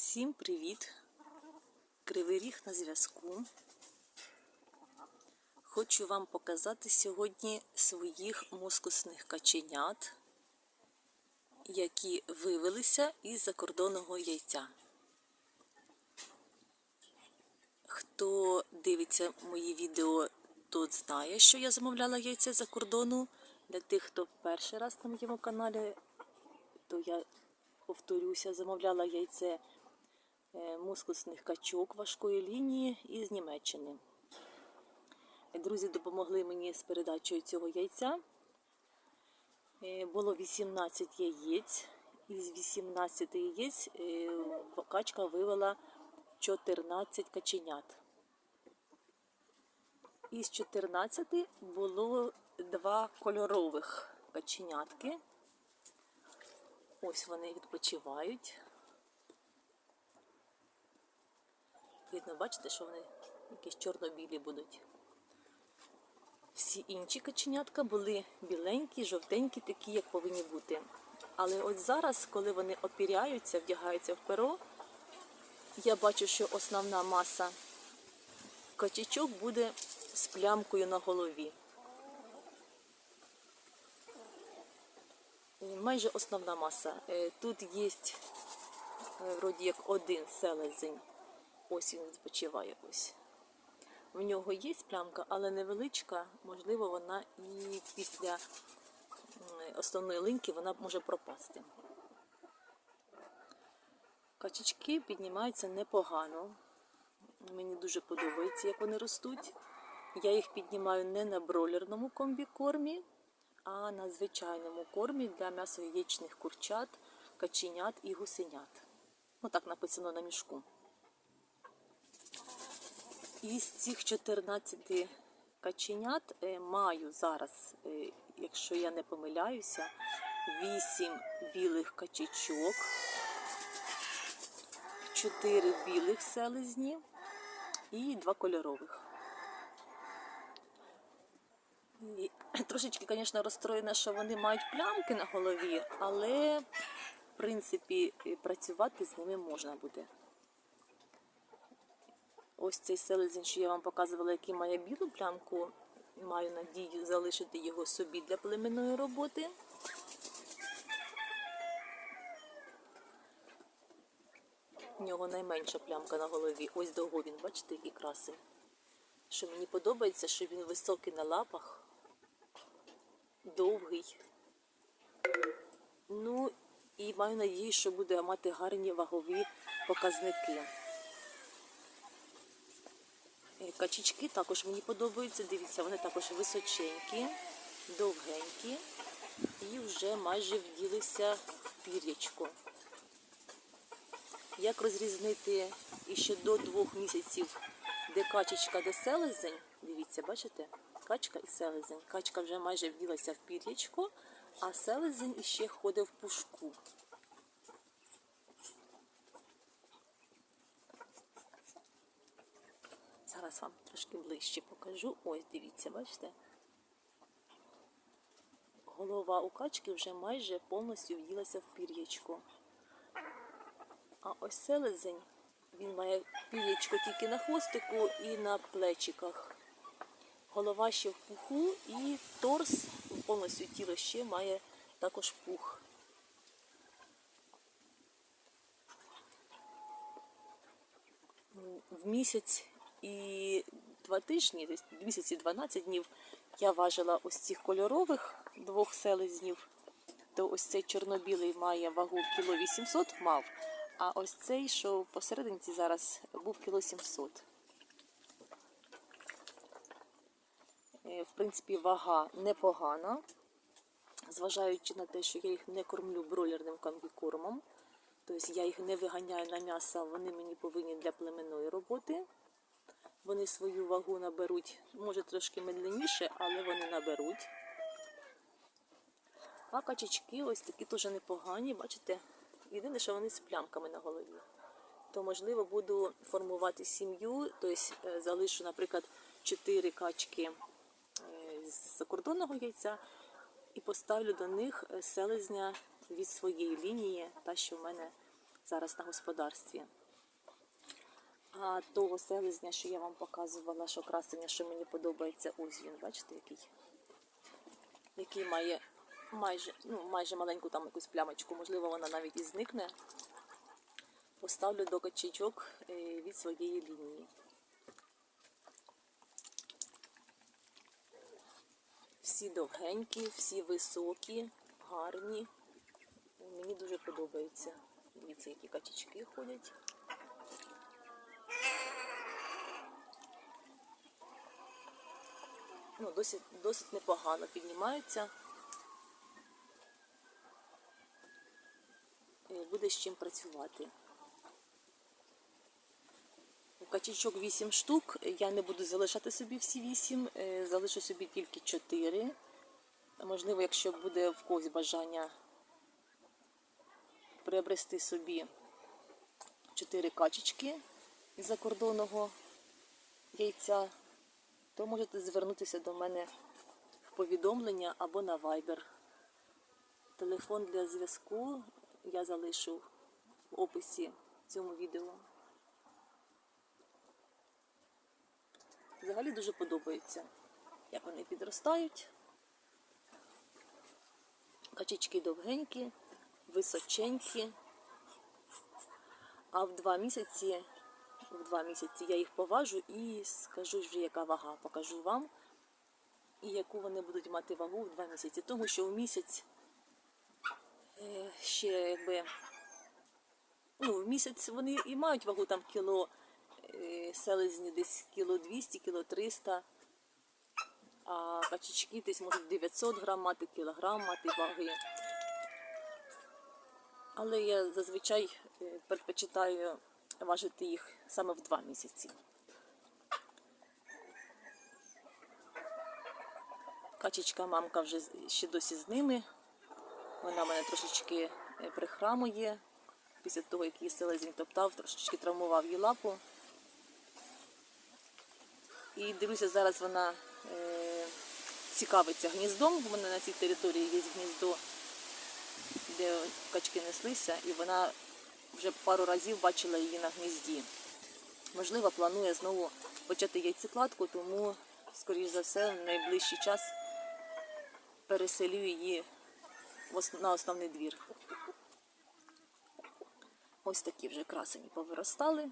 Всім привіт! Кривий ріг на зв'язку. Хочу вам показати сьогодні своїх мускусних каченят, які вивелися із закордонного яйця. Хто дивиться мої відео, тот знає, що я замовляла яйце за кордону. Для тих, хто перший раз на моєму каналі, то я повторюся, замовляла яйце мускусних качок важкої лінії із Німеччини. Друзі допомогли мені з передачею цього яйця. Е, Було 18 яєць. Із 18 яєць е, качка вивела 14 каченят. Із 14 було два кольорових каченятки. Ось вони відпочивають. Видно, бачите, що вони якісь чорно-білі будуть. Всі інші каченятка були біленькі, жовтенькі, такі, як повинні бути. Але от зараз, коли вони опіряються, вдягаються в перо, я бачу, що основна маса качечок буде з плямкою на голові. Майже основна маса. Е, Тут є е, вроді як один селезень. Ось він відпочиває ось. В нього є плямка, але невеличка. Можливо, вона і після основної линьки вона може пропасти. Качечки піднімаються непогано. Мені дуже подобається, як вони ростуть. Я їх піднімаю не на бройлерному комбікормі, а на звичайному кормі для м'ясояєчних курчат, каченят і гусенят. Отак написано на мішку. Із цих 14 каченят е, маю зараз, е, якщо я не помиляюся, 8 білих качечок, 4 білих селезні і 2 кольорових. І Трошечки, звісно, розстроєна, що вони мають плямки на голові, але, в принципі, е, працювати з ними можна буде. Ось цей селезень, що я вам показувала, який має білу плямку, маю надію залишити його собі для племенної роботи. У нього найменша плямка на голові. Ось довго він, бачите, який красивий. Що мені подобається, що він високий на лапах, довгий. Ну і маю надію, що буде мати гарні вагові показники. Е, Качечки також мені подобаються. Дивіться, вони також височенькі, довгенькі і вже майже вділися в пір'ячко. Як розрізнити іще до двох місяців, де качечка, де селезень? Дивіться, бачите? Качка і селезень. Качка вже майже вділася в пір'ячко, а селезень іще ходить в пушку. Зараз вам трошки ближче покажу. Ось, дивіться, бачите? Голова у качки вже майже повністю в'їлася в пір'ячко. А ось селезень, він має пір'ячко тільки на хвостику і на плечиках. Голова ще в пуху і торс, повністю тіло ще має також пух. В місяць і два тижні, десь місяць і 12 днів, я важила ось цих кольорових двох селезнів. То ось цей чорнобілий має вагу кіло 800 мав, а ось цей, що посерединці зараз, був кіло 700. Е, В принципі, вага непогана, зважаючи на те, що я їх не кормлю бройлерним комбікормом. Тобто я їх не виганяю на м'ясо, вони мені повинні для племенної роботи. Вони свою вагу наберуть, може трошки медленніше, але вони наберуть. А качечки ось такі теж непогані, бачите? Єдине, що вони з плямками на голові. То, можливо, буду формувати сім'ю, тобто залишу, наприклад, 4 качки е, з закордонного яйця і поставлю до них е, селезня від своєї лінії, та, що в мене зараз на господарстві. А того селезня, що я вам показувала, що красення, що мені подобається, ось він, бачите, який? Який має майже, ну, майже маленьку там якусь плямочку, можливо, вона навіть і зникне. Поставлю до качечок е, від своєї лінії. Всі довгенькі, всі високі, гарні. Мені дуже подобається. Дивіться, які качечки ходять. Ну, досить, досить непогано піднімаються. Буде з чим працювати. Качечок 8 штук. Я не буду залишати собі всі 8, е, залишу собі тільки 4. Можливо, якщо буде в когось бажання приобрести собі 4 качечки закордонного яйця, то можете звернутися до мене в повідомлення або на Viber. Телефон для зв'язку я залишу в описі цьому відео. Взагалі дуже подобається, як вони підростають. Качечки довгенькі, височенькі. А в два місяці, в два місяці я їх поважу і скажу вже, яка вага. Покажу вам, і яку вони будуть мати вагу в два місяці. Тому що в місяць е, ще якби. Ну, в місяць вони і мають вагу там кіло е, селезні десь кіло 200, кіло 300, а качечки десь можуть 900 грам мати, кілограм мати ваги. Але я зазвичай е, предпочитаю важити їх саме в два місяці. Качечка мамка вже ще досі з ними. Вона мене трошечки е, прихрамує. Після того, як її селезень топтав, трошечки травмував її лапу. І дивлюся, зараз вона е, цікавиться гніздом. У мене на цій території є гніздо, де качки неслися, і вона вже пару разів бачила її на гнізді. Можливо, планує знову почати яйцекладку, тому, скоріш за все, в найближчий час переселю її на основний двір. Ось такі вже красені повиростали.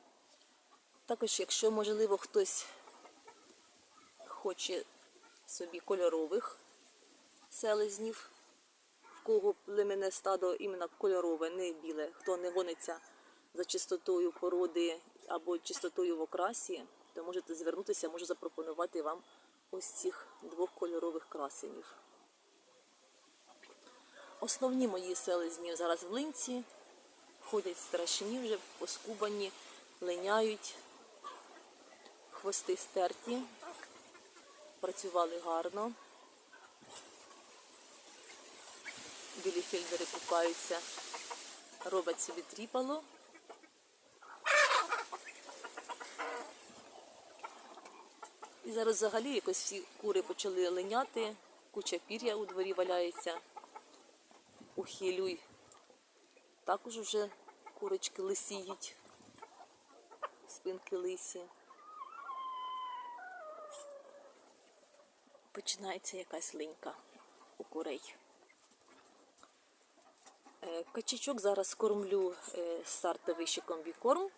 Також, якщо, можливо, хтось хоче собі кольорових селезнів, кого племенне стадо іменно кольорове, не біле, хто не гониться за чистотою породи або чистотою в окрасі, то можете звернутися, можу запропонувати вам ось цих двох кольорових красенів. Основні мої селезні зараз в линці, ходять страшні, вже поскубані, линяють, хвости стерті, працювали гарно. Білі фільдери купаються, роблять собі тріпало. І зараз взагалі якось всі кури почали линяти, куча пір'я у дворі валяється. Ухилюй. Також вже курочки лисіють, спинки лисі. Починається якась линька у курей. Качачок зараз кормлю е, стартовий ще комбікорм.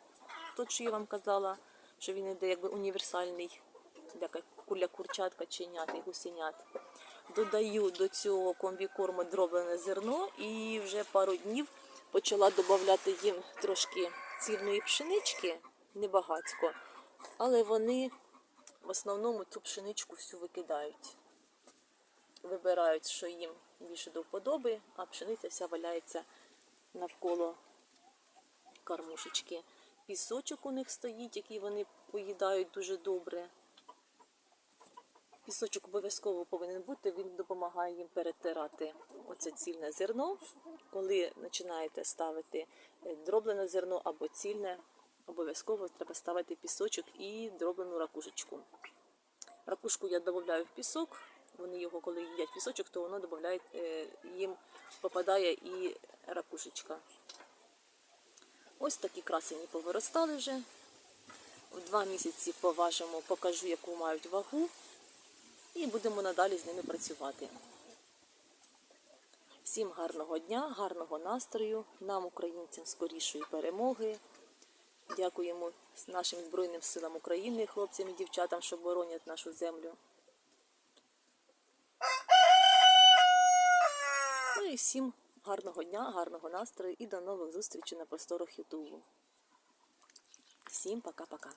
Тот, що я вам казала, що він іде якби універсальний для курчат, каченят і гусенят. Додаю до цього комбікорму дроблене зерно і вже пару днів почала додати їм трошки цільної пшенички, небагацько, але вони в основному цю пшеничку всю викидають. Вибирають, що їм більше до вподоби, а пшениця вся валяється навколо кормушечки. Пісочок у них стоїть, який вони поїдають дуже добре. Пісочок обов'язково повинен бути, він допомагає їм перетирати оце цільне зерно. Коли починаєте ставити е, дроблене зерно або цільне, обов'язково треба ставити пісочок і дроблену ракушечку. Ракушку я додаю в пісок. Вони його, коли їдять пісочок, то воно додає, їм попадає і ракушечка. Ось такі красені повиростали вже. В два місяці поважимо, покажу, яку мають вагу, і будемо надалі з ними працювати. Всім гарного дня, гарного настрою, нам, українцям, скорішої перемоги. Дякуємо нашим Збройним силам України, хлопцям і дівчатам, що боронять нашу землю. І всім гарного дня, гарного настрою і до нових зустрічей на просторах Ютубу. Всім пока-пока.